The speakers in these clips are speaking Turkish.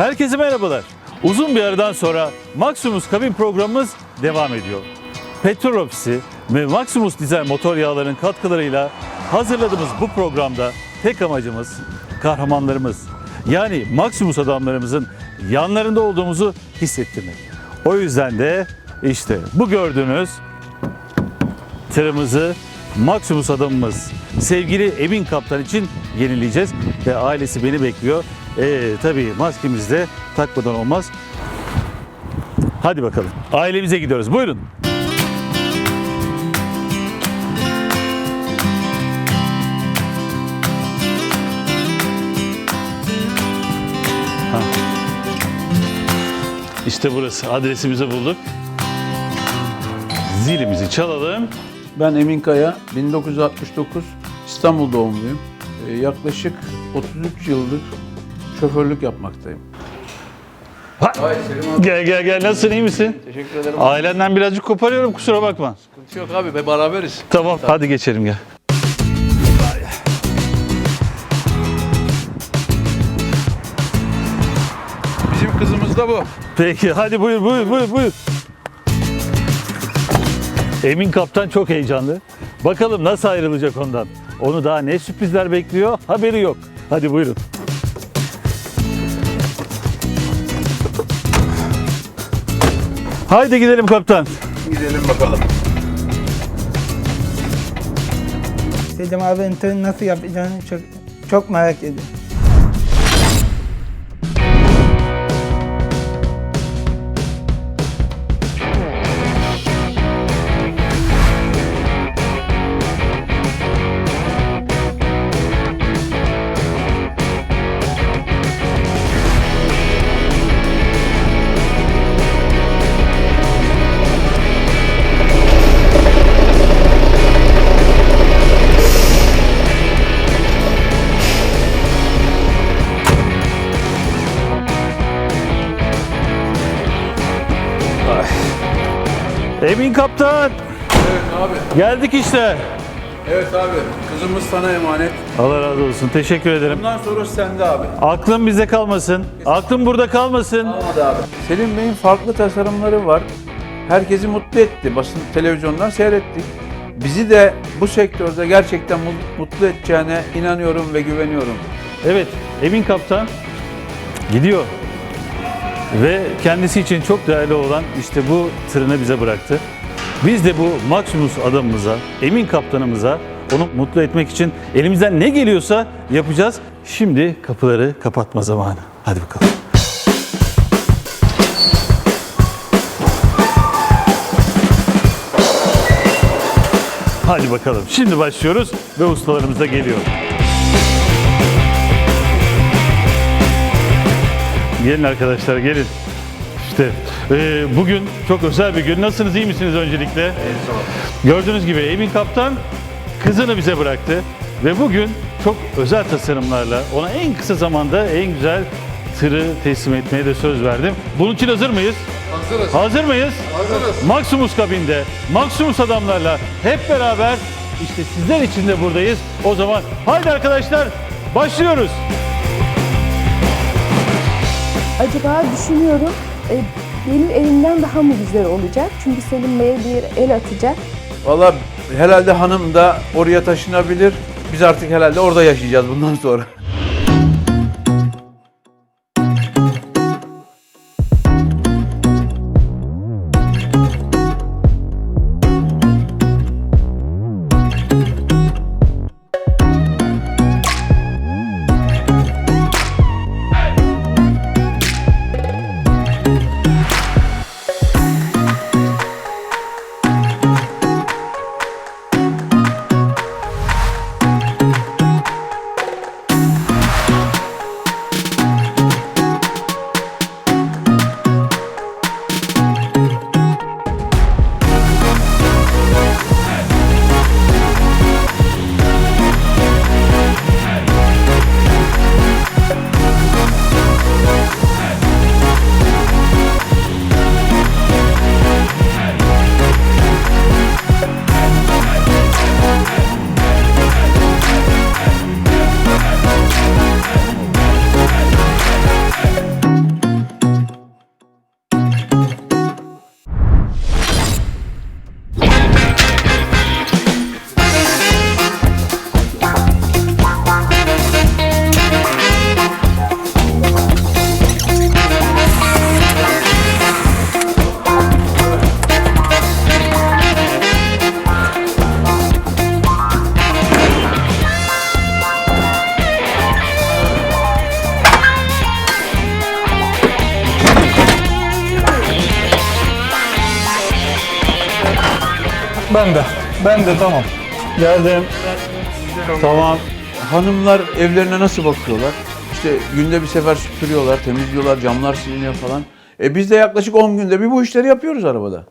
Herkese merhabalar. Uzun bir aradan sonra Maximus kabin programımız devam ediyor. Petrol Ofisi ve Maximus Dizel motor yağlarının katkılarıyla hazırladığımız bu programda tek amacımız kahramanlarımız yani Maximus adamlarımızın yanlarında olduğumuzu hissettirmek. O yüzden de işte bu gördüğünüz tırımızı Maximus adamımız sevgili Emin Kaptan için yenileyeceğiz ve ailesi beni bekliyor. Ee, tabii maskemizi de takmadan olmaz. Hadi bakalım. Ailemize gidiyoruz. Buyurun. İşte burası. Adresimizi bulduk. Zilimizi çalalım. Ben Emin Kaya, 1969 İstanbul doğumluyum. Ee, yaklaşık 33 yıldır şoförlük yapmaktayım. Ha. Gel gel gel. Nasılsın? iyi misin? Teşekkür ederim. Ailenden birazcık koparıyorum kusura bakma. Sıkıntı yok abi ve beraberiz. Tamam, hadi geçelim gel. Bizim kızımız da bu. Peki hadi buyur buyur buyur buyur. Emin kaptan çok heyecanlı. Bakalım nasıl ayrılacak ondan. Onu daha ne sürprizler bekliyor haberi yok. Hadi buyurun. Haydi gidelim kaptan. Gidelim bakalım. Selim tırını nasıl yapacağını çok, çok merak ediyorum. Emin kaptan. Evet abi. Geldik işte. Evet abi. Kızımız sana emanet. Allah razı olsun. Teşekkür ederim. Bundan sonra sende abi. Aklın bize kalmasın. Aklın burada kalmasın. Olmadı abi. Selim Bey'in farklı tasarımları var. Herkesi mutlu etti. Basın televizyondan seyrettik. Bizi de bu sektörde gerçekten mu- mutlu edeceğine inanıyorum ve güveniyorum. Evet, Emin Kaptan gidiyor. Ve kendisi için çok değerli olan işte bu tırını bize bıraktı. Biz de bu Maximus adamımıza, Emin Kaptanımıza onu mutlu etmek için elimizden ne geliyorsa yapacağız. Şimdi kapıları kapatma zamanı. Hadi bakalım. Hadi bakalım. Şimdi başlıyoruz ve ustalarımız da geliyor. Gelin arkadaşlar gelin. İşte e, bugün çok özel bir gün. Nasılsınız iyi misiniz öncelikle? Gördüğünüz gibi Emin Kaptan kızını bize bıraktı. Ve bugün çok özel tasarımlarla ona en kısa zamanda en güzel tırı teslim etmeye de söz verdim. Bunun için hazır mıyız? Hazırız. Hazır mıyız? Hazırız. Maximus kabinde, Maximus adamlarla hep beraber işte sizler için de buradayız. O zaman haydi arkadaşlar başlıyoruz. Acaba düşünüyorum e, benim elimden daha mı güzel olacak? Çünkü Selim Bey'e bir el atacak. Valla herhalde hanım da oraya taşınabilir. Biz artık herhalde orada yaşayacağız bundan sonra. Ben de. Ben de tamam. Geldim. Tamam. Hanımlar evlerine nasıl bakıyorlar? İşte günde bir sefer süpürüyorlar, temizliyorlar, camlar siliniyor falan. E biz de yaklaşık 10 günde bir bu işleri yapıyoruz arabada.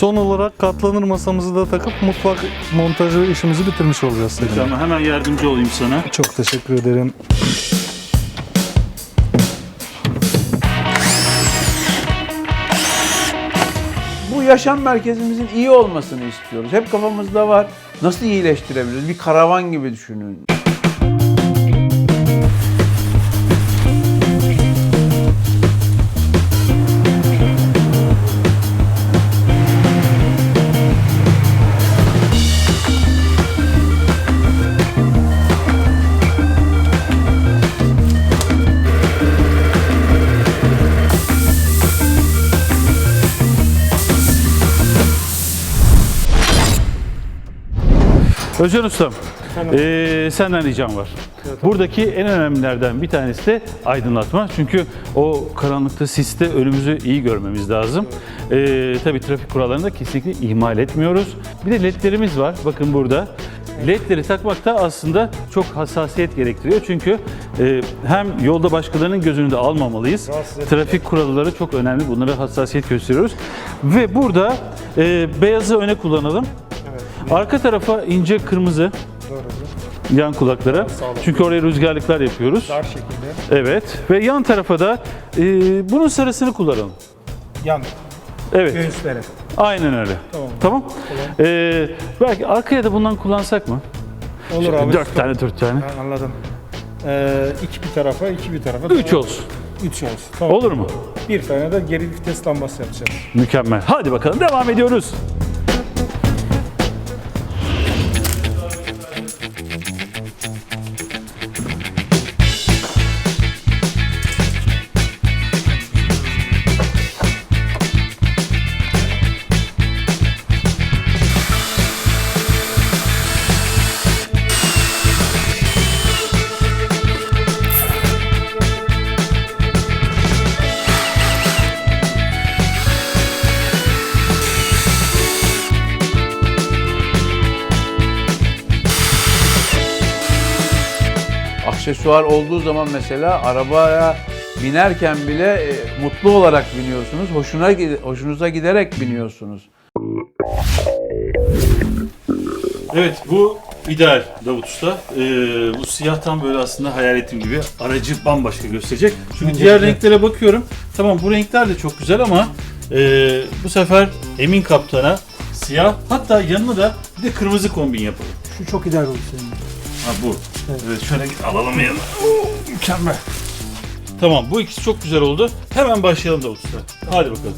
Son olarak katlanır masamızı da takıp mutfak montajı işimizi bitirmiş olacağız Selim. Tamam hemen yardımcı olayım sana. Çok teşekkür ederim. Bu yaşam merkezimizin iyi olmasını istiyoruz. Hep kafamızda var. Nasıl iyileştirebiliriz? Bir karavan gibi düşünün. Özcan Ustam, eee, senden ricam var. Buradaki en önemlilerden bir tanesi de aydınlatma. Çünkü o karanlıkta, siste önümüzü iyi görmemiz lazım. Eee tabii trafik kurallarını da kesinlikle ihmal etmiyoruz. Bir de ledlerimiz var. Bakın burada. Ledleri takmak da aslında çok hassasiyet gerektiriyor. Çünkü eee, hem yolda başkalarının gözünü de almamalıyız. Trafik kuralları çok önemli. Bunlara hassasiyet gösteriyoruz. Ve burada eee, beyazı öne kullanalım. Arka tarafa ince kırmızı yan kulaklara. Çünkü oraya rüzgarlıklar yapıyoruz. Dar şekilde. Evet. Ve yan tarafa da e, bunun sarısını kullanalım. Yan Evet. göğüslere. Aynen öyle. Tamam. Tamam. E, belki arkaya da bundan kullansak mı? Olur abi. Dört tane, dört tane. Ha, anladım. Ee, iki bir tarafa, iki bir tarafa. Üç olsun. Üç olsun. Tamam. Olur mu? Bir tane de geri vites lambası yapacağız. Mükemmel. Hadi bakalım devam ediyoruz. Aksesuar olduğu zaman mesela arabaya binerken bile e, mutlu olarak biniyorsunuz. Hoşuna hoşunuza giderek biniyorsunuz. Evet bu ideal Davut Usta. Ee, bu siyah tam böyle aslında hayal ettiğim gibi aracı bambaşka gösterecek. Çünkü diğer renklere bakıyorum. Tamam bu renkler de çok güzel ama e, bu sefer Emin Kaptan'a siyah hatta yanına da bir de kırmızı kombin yapalım. Şu çok ideal oldu senin. Ha bu. Evet, şöyle alalım yanına. Mükemmel. Tamam bu ikisi çok güzel oldu. Hemen başlayalım Davut Usta. Hadi bakalım.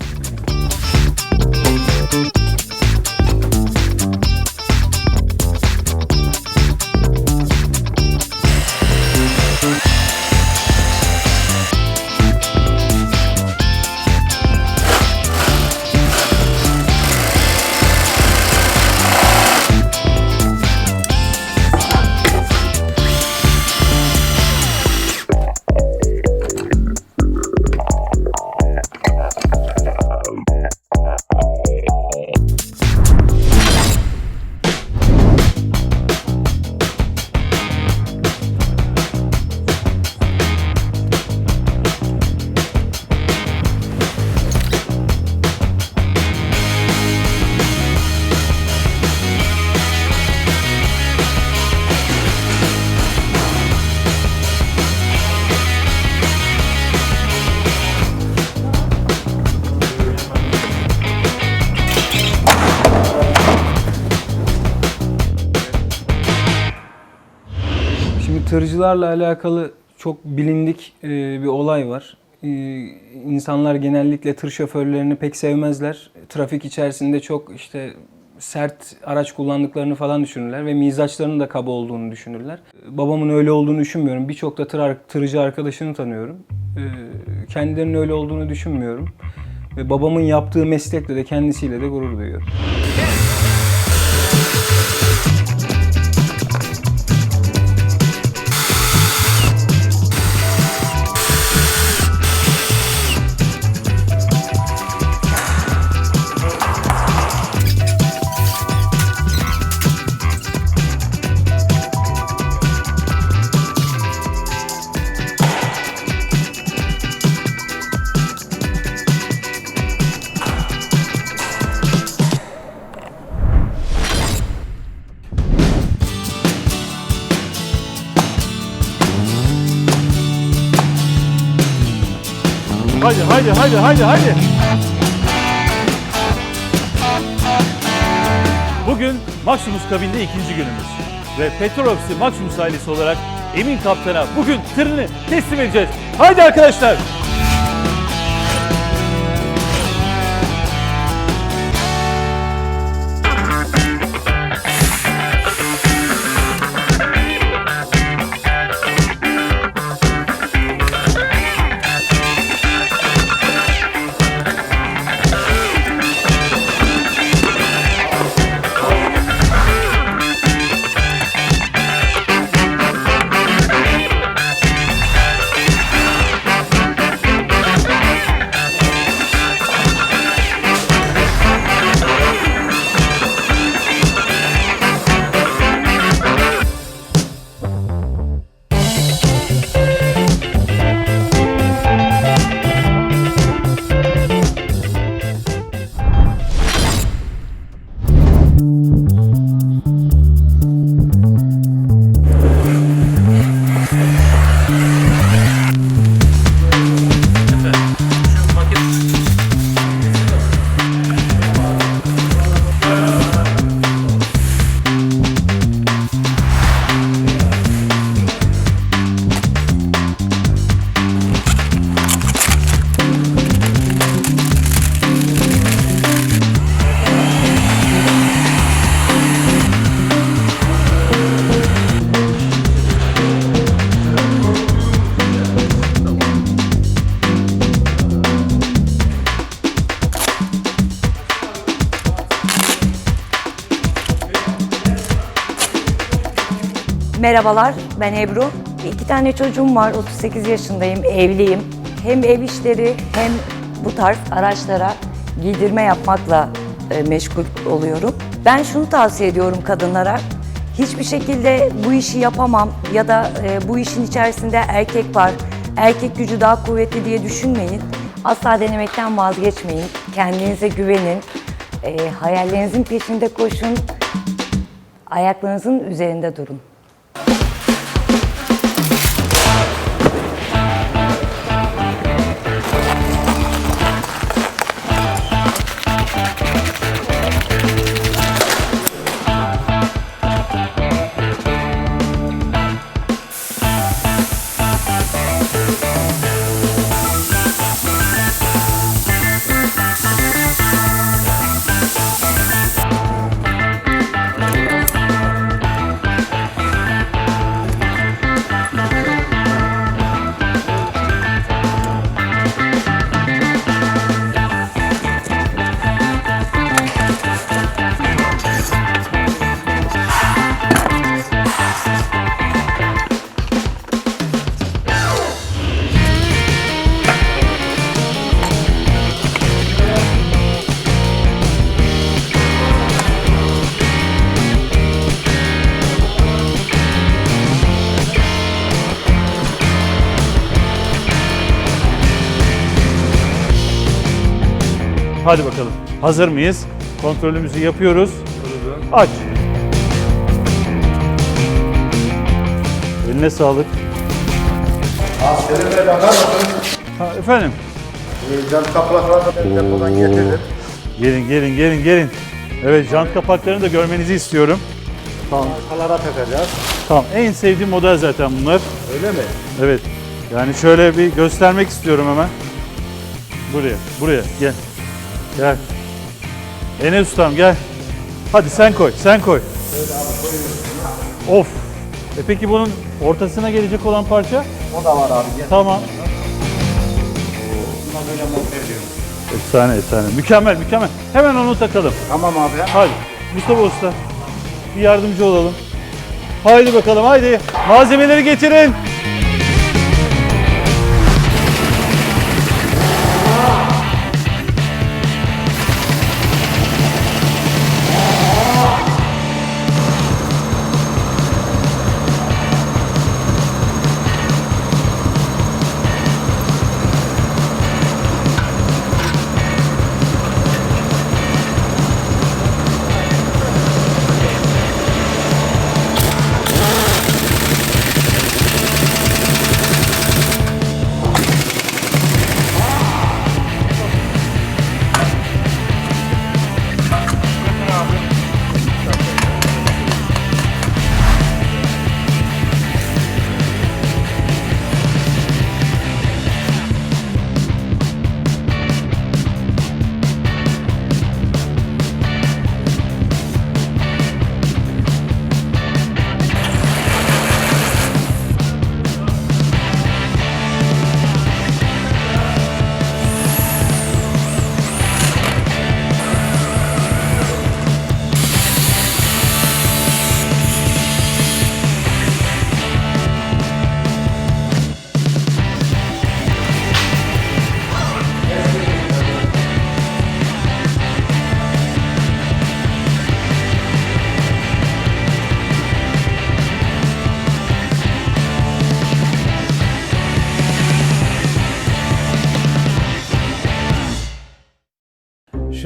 Tırcılarla alakalı çok bilindik e, bir olay var. E, insanlar genellikle tır şoförlerini pek sevmezler. Trafik içerisinde çok işte sert araç kullandıklarını falan düşünürler ve mizaçlarının da kaba olduğunu düşünürler. Babamın öyle olduğunu düşünmüyorum. Birçok da tır, tırcı arkadaşını tanıyorum. E, kendilerinin öyle olduğunu düşünmüyorum. Ve babamın yaptığı meslekle de kendisiyle de gurur duyuyorum. Hadi hadi hadi. Bugün Maximus kabinde ikinci günümüz. Ve Petrolofisi Maximus ailesi olarak Emin Kaptan'a bugün tırını teslim edeceğiz. Haydi arkadaşlar. Merhabalar, ben Ebru. İki tane çocuğum var, 38 yaşındayım, evliyim. Hem ev işleri hem bu tarz araçlara giydirme yapmakla e, meşgul oluyorum. Ben şunu tavsiye ediyorum kadınlara. Hiçbir şekilde bu işi yapamam ya da e, bu işin içerisinde erkek var, erkek gücü daha kuvvetli diye düşünmeyin. Asla denemekten vazgeçmeyin. Kendinize güvenin. E, hayallerinizin peşinde koşun. Ayaklarınızın üzerinde durun. Hadi bakalım. Hazır mıyız? Kontrolümüzü yapıyoruz. Aç. Eline sağlık. Seninle bakar mısın? Ha, efendim. Cam kapaklarını ben depodan getirdim. Gelin gelin gelin gelin. Evet jant kapaklarını da görmenizi istiyorum. Tamam. Arkalara takacağız. Tamam. En sevdiğim model zaten bunlar. Öyle mi? Evet. Yani şöyle bir göstermek istiyorum hemen. Buraya, buraya gel. Gel. Enes ustam gel. Hadi sen koy, sen koy. Of. E peki bunun ortasına gelecek olan parça? O da var abi. Gel. Tamam. Buna böyle monte ediyorum. Efsane, efsane. Mükemmel, mükemmel. Hemen onu takalım. Tamam abi. Hadi. Mustafa Usta. Bir yardımcı olalım. Haydi bakalım, haydi. Malzemeleri getirin.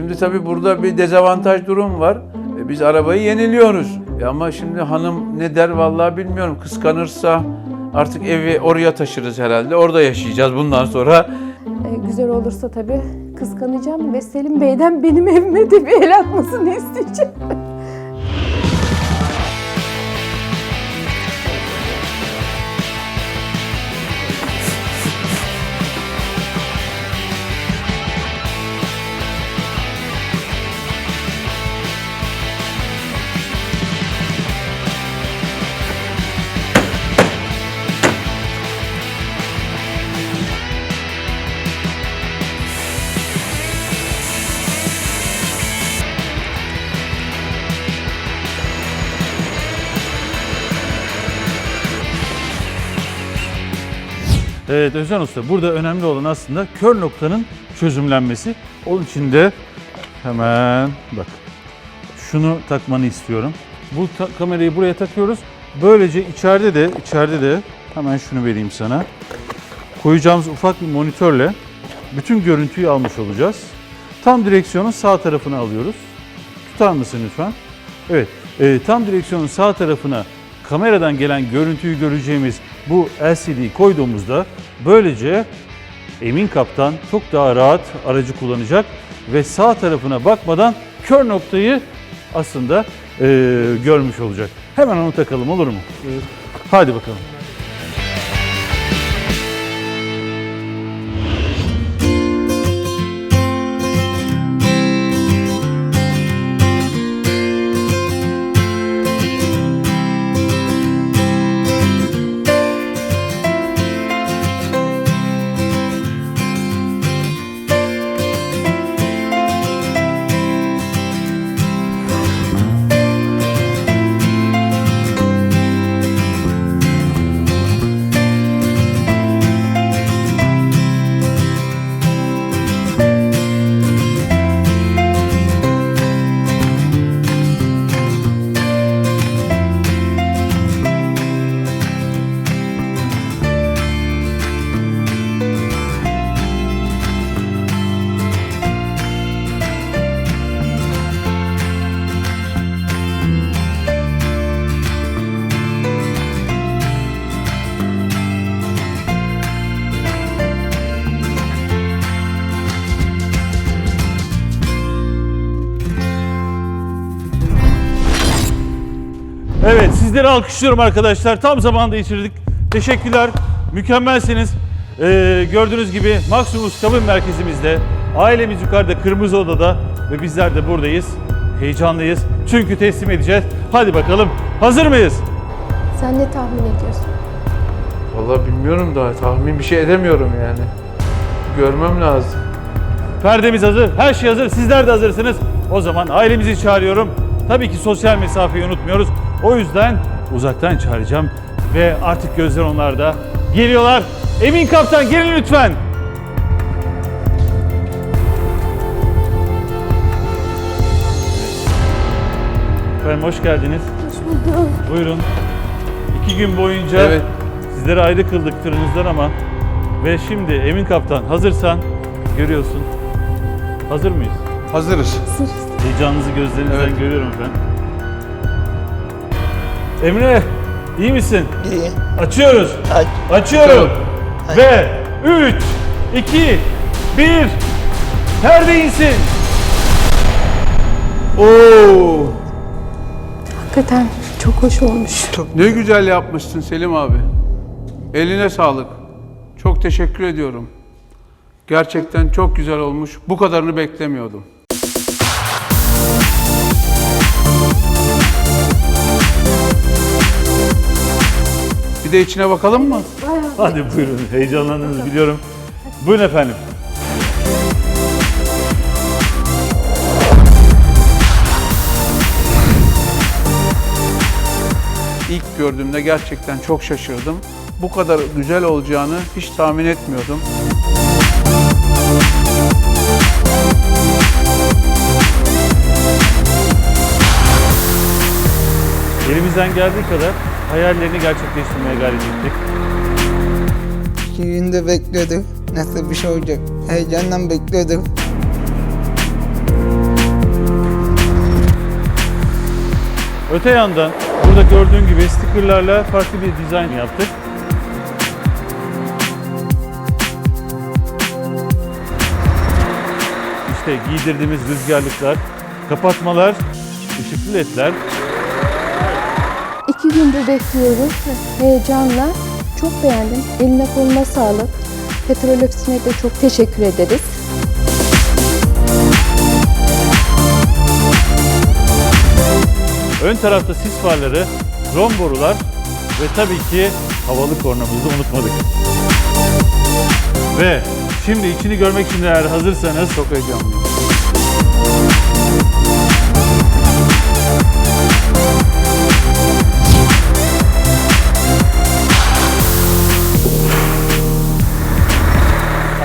Şimdi tabii burada bir dezavantaj durum var. E, Biz arabayı yeniliyoruz. E Ama şimdi hanım ne der vallahi bilmiyorum. Kıskanırsa artık evi oraya taşırız herhalde. Orada yaşayacağız bundan sonra. E, güzel olursa tabii kıskanacağım ve Selim Bey'den benim evime de bir el atmasını isteyeceğim. Evet Özcan Usta burada önemli olan aslında kör noktanın çözümlenmesi. Onun için de hemen bak şunu takmanı istiyorum. Bu kamerayı buraya takıyoruz. Böylece içeride de içeride de hemen şunu vereyim sana. Koyacağımız ufak bir monitörle bütün görüntüyü almış olacağız. Tam direksiyonun sağ tarafını alıyoruz. Tutar mısın lütfen? Evet, e, tam direksiyonun sağ tarafına kameradan gelen görüntüyü göreceğimiz bu LCD'yi koyduğumuzda böylece Emin Kaptan çok daha rahat aracı kullanacak ve sağ tarafına bakmadan kör noktayı aslında e, görmüş olacak. Hemen onu takalım olur mu? Hadi bakalım. Sizleri alkışlıyorum arkadaşlar. Tam zamanda geçirdik. Teşekkürler. Mükemmelsiniz. Ee, gördüğünüz gibi Maximus Kabin Merkezimizde. Ailemiz yukarıda Kırmızı Oda'da ve bizler de buradayız. Heyecanlıyız. Çünkü teslim edeceğiz. Hadi bakalım. Hazır mıyız? Sen ne tahmin ediyorsun? Vallahi bilmiyorum daha tahmin bir şey edemiyorum yani. Görmem lazım. Perdemiz hazır, her şey hazır. Sizler de hazırsınız. O zaman ailemizi çağırıyorum. Tabii ki sosyal mesafeyi unutmuyoruz. O yüzden uzaktan çağıracağım. Ve artık gözler onlarda. Geliyorlar. Emin Kaptan gelin lütfen. Efendim hoş geldiniz. Hoş bulduk. Buyurun. İki gün boyunca Evet. sizleri ayrı kıldık tırınızdan ama ve şimdi Emin Kaptan hazırsan görüyorsun. Hazır mıyız? Hazırız. Heyecanınızı gözlerinizden Evet. görüyorum efendim. Emre iyi misin? İyi. Açıyoruz. Aç. Açıyorum. Aç. Ve 3, 2, 1 perde insin. Oo! Hakikaten çok hoş olmuş. Ne güzel yapmışsın Selim abi. Eline sağlık. Çok teşekkür ediyorum. Gerçekten çok güzel olmuş. Bu kadarını beklemiyordum. Bir de içine bakalım mı? Hadi buyurun. Heyecanlandınız biliyorum. Buyurun efendim. İlk gördüğümde gerçekten çok şaşırdım. Bu kadar güzel olacağını hiç tahmin etmiyordum. Elimizden geldiği kadar hayallerini gerçekleştirmeye gayret ettik. İki günde bekliyorduk. Nasıl bir şey olacak? Heyecanla bekliyorduk. Öte yandan burada gördüğün gibi stickerlarla farklı bir dizayn yaptık. İşte giydirdiğimiz rüzgarlıklar, kapatmalar, ışıklı ledler. Gündür bekliyoruz. Heyecanla. Çok beğendim. Eline koluna sağlık. Petrol Ofisi'ne de çok teşekkür ederiz. Ön tarafta sis farları, krom borular ve tabii ki havalı kornamızı unutmadık. Ve şimdi içini görmek için eğer hazırsanız Çok heyecanlıyım.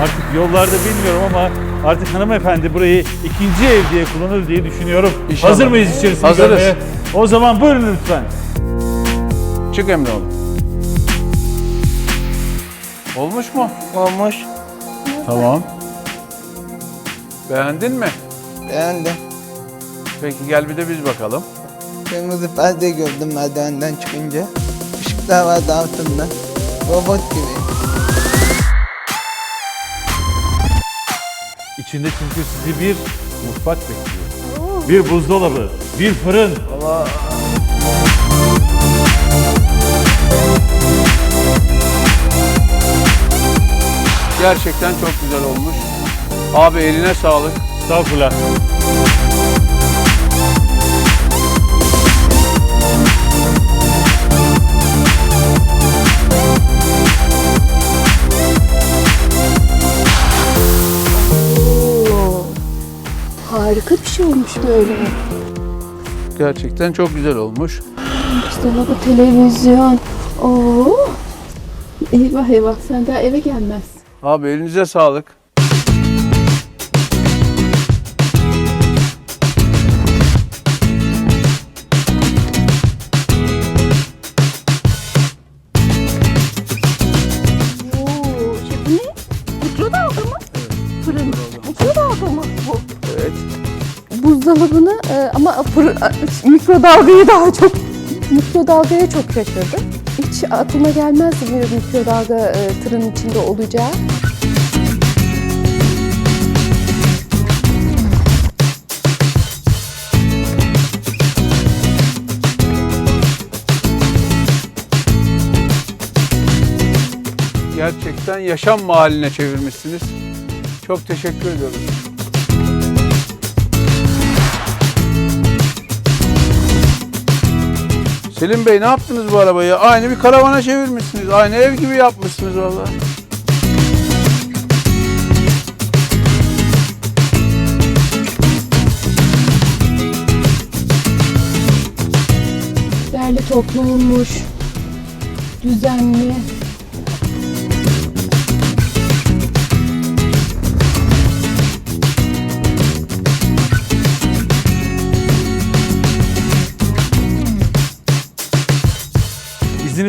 Artık yollarda bilmiyorum ama artık hanımefendi burayı ikinci ev diye kullanır diye düşünüyorum. İnşallah. Hazır mıyız içerisini Hazırız. görmeye? O zaman buyurun lütfen. Çık Emre oğlum. Olmuş mu? Olmuş. Tamam. Beğendin mi? Beğendim. Peki gel bir de biz bakalım. Kırmızı perde gördüm merdivenden çıkınca. Işıklar vardı altında. Robot gibi. İçinde çünkü sizi bir mutfak bekliyor. Bir buzdolabı, bir fırın. Gerçekten çok güzel olmuş. Abi eline sağlık. Estağfurullah. Harika bir şey olmuş böyle. Gerçekten çok güzel olmuş. Dolabı, televizyon. Oo. Eyvah eyvah sen daha eve gelmezsin. Abi elinize sağlık. Ama mikrodalgayı daha çok, mikrodalgaya çok şaşırdım. Hiç aklıma gelmezdi bir mikrodalga e, tırın içinde olacağı. gerçekten yaşam mahalline çevirmişsiniz. Çok teşekkür ediyorum. Selim Bey ne yaptınız bu arabayı? Aynı bir karavana çevirmişsiniz. Aynı ev gibi yapmışsınız vallahi. Derli toplu olmuş, düzenli.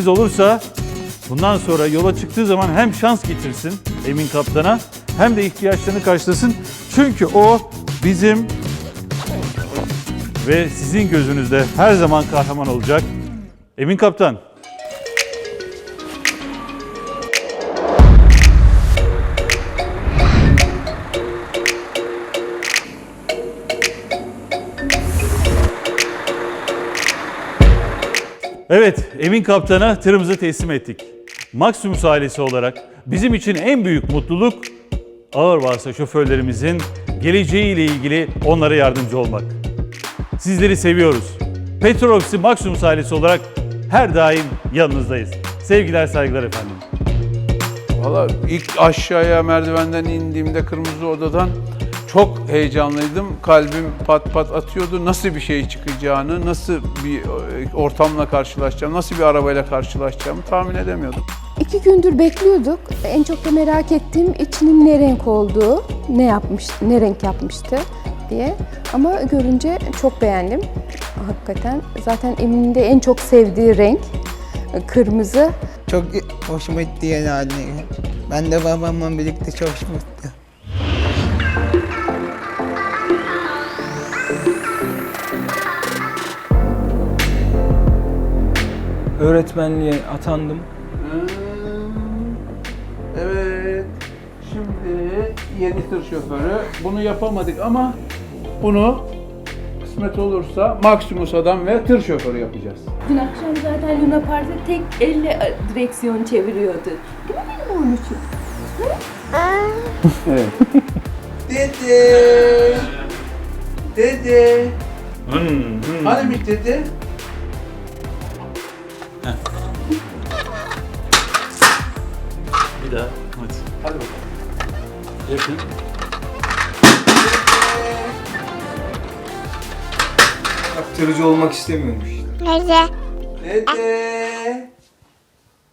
İzniniz olursa bundan sonra yola çıktığı zaman hem şans getirsin Emin Kaptan'a hem de ihtiyaçlarını karşılasın. Çünkü o bizim ve sizin gözünüzde her zaman kahraman olacak. Emin Kaptan. Evet, Emin Kaptan'a tırımızı teslim ettik. Maximus ailesi olarak bizim için en büyük mutluluk ağır vasıta şoförlerimizin geleceğiyle ilgili onlara yardımcı olmak. Sizleri seviyoruz. Petrol Ofisi Maximus ailesi olarak her daim yanınızdayız. Sevgiler, saygılar efendim. Valla ilk aşağıya merdivenden indiğimde kırmızı odadan çok heyecanlıydım. Kalbim pat pat atıyordu. Nasıl bir şey çıkacağını, nasıl bir e, ortamla karşılaşacağım, nasıl bir arabayla karşılaşacağımı tahmin edemiyordum. İki gündür bekliyorduk. En çok da merak ettiğim içinin ne renk olduğu, ne yapmış, ne renk yapmıştı diye. Ama görünce çok beğendim. Hakikaten zaten Emin'in de en çok sevdiği renk e, kırmızı. Çok hoşuma gitti haline. Ben de babamla birlikte çok mutlu. Öğretmenliğe atandım. Evet. Şimdi yeni tır şoförü. Bunu yapamadık ama bunu kısmet olursa Maximus adam ve tır şoförü yapacağız. Dün akşam zaten Luna Park'ta tek elle direksiyon çeviriyordu. Değil mi benim oğlum? Evet. dede. Dede. Hani bir dede? Yakın. Aktarıcı olmak istemiyormuş. Dede.